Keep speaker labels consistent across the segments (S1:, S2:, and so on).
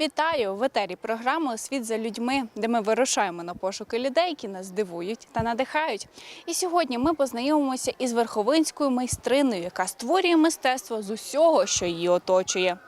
S1: Вітаю в етері програми Світ за людьми, де ми вирушаємо на пошуки людей, які нас здивують та надихають. І сьогодні ми познайомимося із верховинською майстриною, яка створює мистецтво з усього, що її оточує.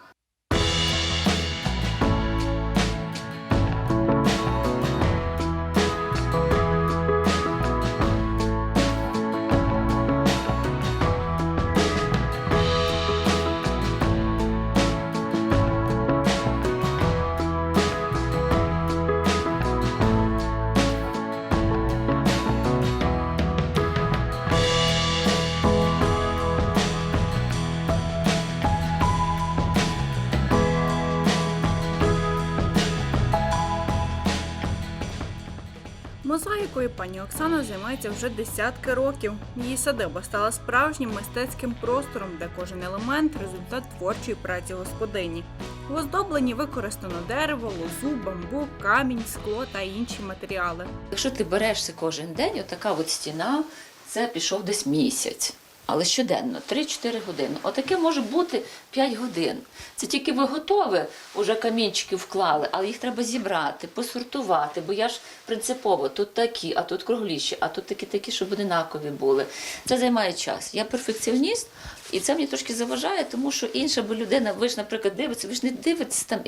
S1: Мозаїкою пані Оксана займається вже десятки років. Її садиба стала справжнім мистецьким простором, де кожен елемент результат творчої праці господині. В оздобленні використано дерево, лозу, бамбук, камінь, скло та інші матеріали.
S2: Якщо ти берешся кожен день, отака от стіна, це пішов десь місяць. Але щоденно, 3-4 години. Отаке може бути 5 годин. Це тільки ви готові, вже камінчики вклали, але їх треба зібрати, посортувати, бо я ж принципово тут такі, а тут кругліші, а тут такі такі, щоб одинакові були. Це займає час. Я перфекціоніст, і це мені трошки заважає, тому що інша бо людина, ви ж, наприклад, дивиться, ви ж не дивитесь там,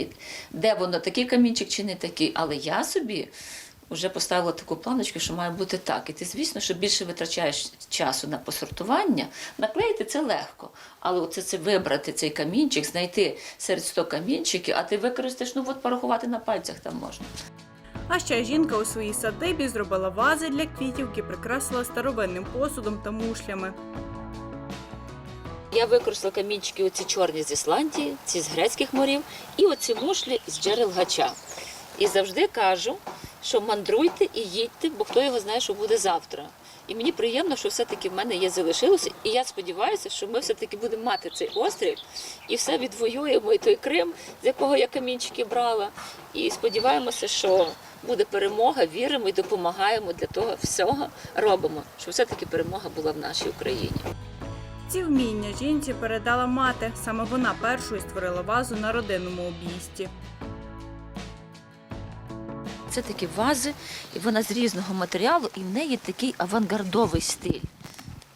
S2: де воно, такий камінчик чи не такий. Але я собі вже поставила таку планочку, що має бути так. І ти, звісно, що більше витрачаєш часу на посортування. Наклеїти це легко. Але оце це вибрати цей камінчик, знайти серед 100 камінчиків, а ти використаєш, ну от порахувати на пальцях там можна.
S1: А ще жінка у своїй садибі зробила вази для квітів, які прикрасила старовинним посудом та мушлями.
S2: Я використала камінчики оці чорні з Ісландії, ці з грецьких морів, і оці мушлі з джерел гача. І завжди кажу, що мандруйте і їдьте, бо хто його знає, що буде завтра. І мені приємно, що все-таки в мене є залишилося. І я сподіваюся, що ми все-таки будемо мати цей острів і все відвоюємо, і той Крим, з якого я камінчики брала. І сподіваємося, що буде перемога, віримо і допомагаємо для того всього робимо, щоб все-таки перемога була в нашій Україні.
S1: Ці вміння жінці передала мати. Саме вона першою створила вазу на родинному обійсті.
S2: Це такі вази, і вона з різного матеріалу, і в неї такий авангардовий стиль.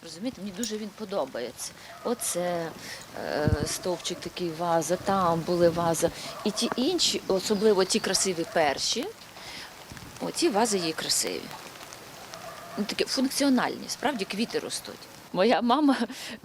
S2: Розумієте, мені дуже він подобається. Оце е, стовпчик такий ваза, там були ваза. І ті інші, особливо ті красиві перші, оці вази є красиві. Ну, такі функціональні, справді квіти ростуть. Моя мама,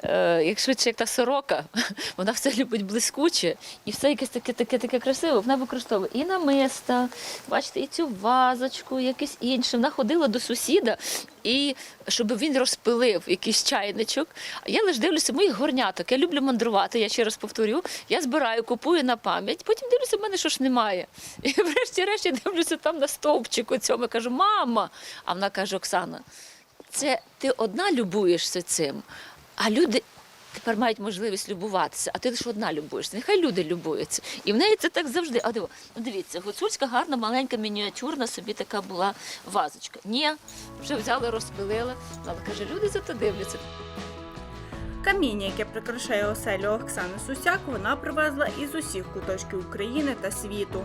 S2: е, як швидше, як та сорока, вона все любить блискуче і все якесь таке, таке, таке красиве. Вона використовує і намиста, бачите, і цю вазочку, якесь інше. Вона ходила до сусіда, і щоб він розпилив якийсь чайничок. А я лише дивлюся моїх горняток. Я люблю мандрувати, я ще раз повторю. Я збираю, купую на пам'ять, потім дивлюся, в мене що ж немає. І врешті-решт я дивлюся там на стовпчику цьому. Кажу, мама. А вона каже, Оксана, це ти одна любуєшся цим, а люди тепер мають можливість любуватися, а ти лише одна любуєшся. Нехай люди любуються. І в неї це так завжди. А диво, ну дивіться, гуцульська гарна, маленька, мініатюрна собі така була вазочка. Ні, вже взяли, розпилили. Але каже, люди зато дивляться.
S1: Каміння, яке прикрашає оселю Оксани Сусяк, вона привезла із усіх куточків України та світу.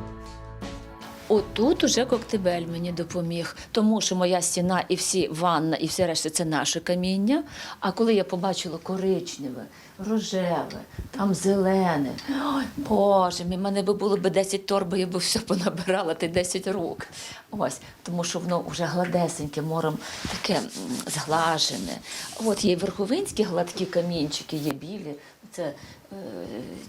S2: Отут уже коктебель мені допоміг, тому що моя стіна і всі ванна, і все решта це наше каміння. А коли я побачила коричневе, рожеве, там зелене, ой, Боже, в мене би було б 10 торб, я би все понабирала, ти 10 рук. Ось, тому що воно вже гладесеньке, мором таке зглажене. От є верховинські гладкі камінчики, є білі. Це е,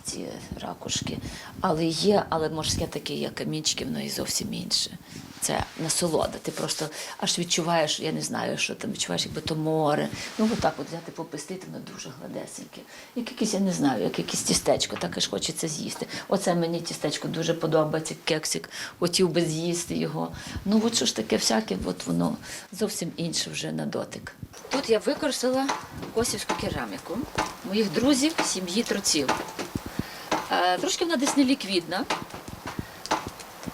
S2: ці ракушки. Але є, але морське таке є камінчики, воно і зовсім інше. Це насолода. Ти просто аж відчуваєш, я не знаю, що там відчуваєш, якби то море. Ну отак от взяти попестити, воно дуже гладесеньке. Як якесь, я не знаю, як якесь тістечко, так аж хочеться з'їсти. Оце мені тістечко дуже подобається, кексик, хотів би з'їсти його. Ну от що ж таке всяке, от воно зовсім інше вже на дотик. Тут я використала косівську кераміку моїх друзів, сім'ї троців. Е, Трошки вона десь не ліквідна,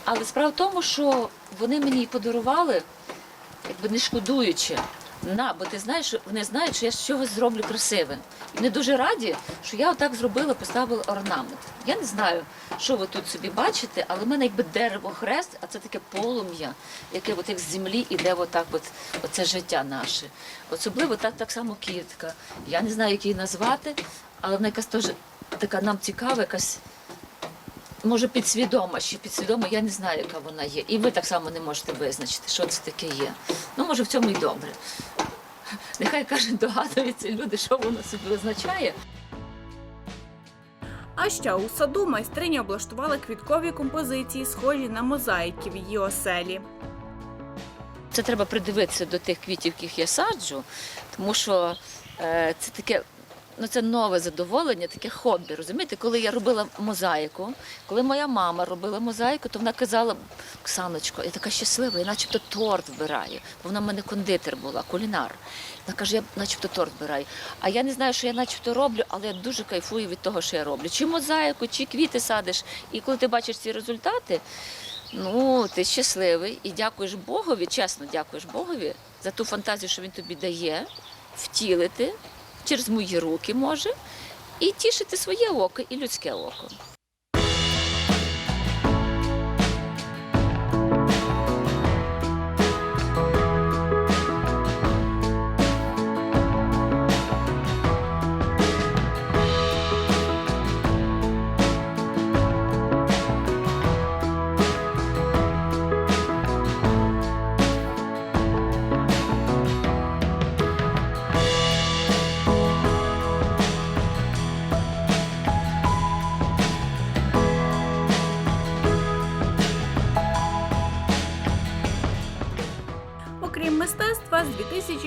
S2: але справа в тому, що вони мені її подарували, якби не шкодуючи. на, бо ти знаєш, вони знають, що я з чогось зроблю красиве. І вони дуже раді, що я отак зробила, поставила орнамент. Я не знаю, що ви тут собі бачите, але в мене якби дерево хрест, а це таке полум'я, яке от як з землі іде отак, от, оце життя наше. Особливо так, так само квітка. Я не знаю, як її назвати, але вона якась теж така нам цікава, якась. Може, підсвідома, чи підсвідома, я не знаю, яка вона є. І ви так само не можете визначити, що це таке є. Ну, може, в цьому і добре. Нехай каже, догадуються люди, що воно собі означає.
S1: А ще у саду майстриня облаштувала квіткові композиції, схожі на мозаїки в її оселі.
S2: Це треба придивитися до тих квітів, яких я саджу, тому що е, це таке. Ну, це нове задоволення, таке хобі. Розумієте, коли я робила мозаїку, коли моя мама робила мозаїку, то вона казала, Оксаночко, я така щаслива, я начебто торт вбираю. Вона в мене кондитер була, кулінар. Вона каже, я начебто торт вбираю. А я не знаю, що я начебто роблю, але я дуже кайфую від того, що я роблю. Чи мозаїку, чи квіти садиш. І коли ти бачиш ці результати, Ну, ти щасливий і дякуєш Богові, чесно дякуєш Богові за ту фантазію, що він тобі дає, втілити через мої руки може, і тішити своє око і людське око.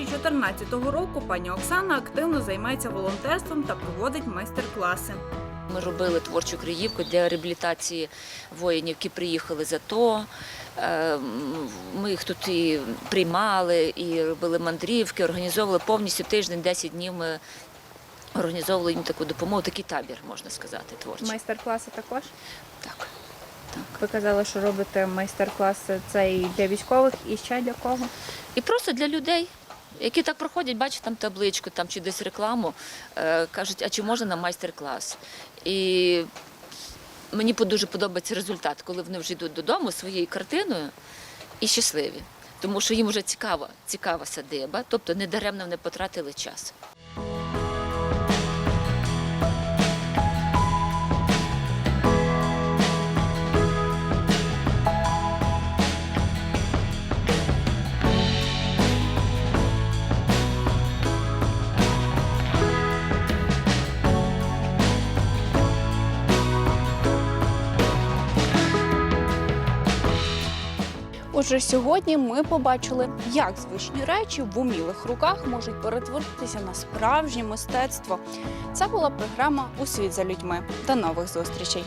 S1: 2014 року пані Оксана активно займається волонтерством та проводить майстер-класи.
S2: Ми робили творчу криївку для реабілітації воїнів, які приїхали з АТО. Е, Ми їх тут і приймали, і робили мандрівки, організовували повністю тиждень, 10 днів. Ми організовували їм таку допомогу, такий табір, можна сказати, творчий.
S3: Майстер-класи також.
S2: Так. Так.
S3: Ви казали, що робите майстер-класи це і для військових, і ще для кого?
S2: І просто для людей, які так проходять, бачать там табличку там, чи десь рекламу, е, кажуть, а чи можна на майстер-клас? І мені дуже подобається результат, коли вони вже йдуть додому своєю картиною і щасливі. Тому що їм вже цікава, цікава садиба, тобто недаремно вони потратили час.
S3: Отже, сьогодні ми побачили, як звичні речі в умілих руках можуть перетворитися на справжнє мистецтво. Це була програма У світ за людьми. До нових зустрічей.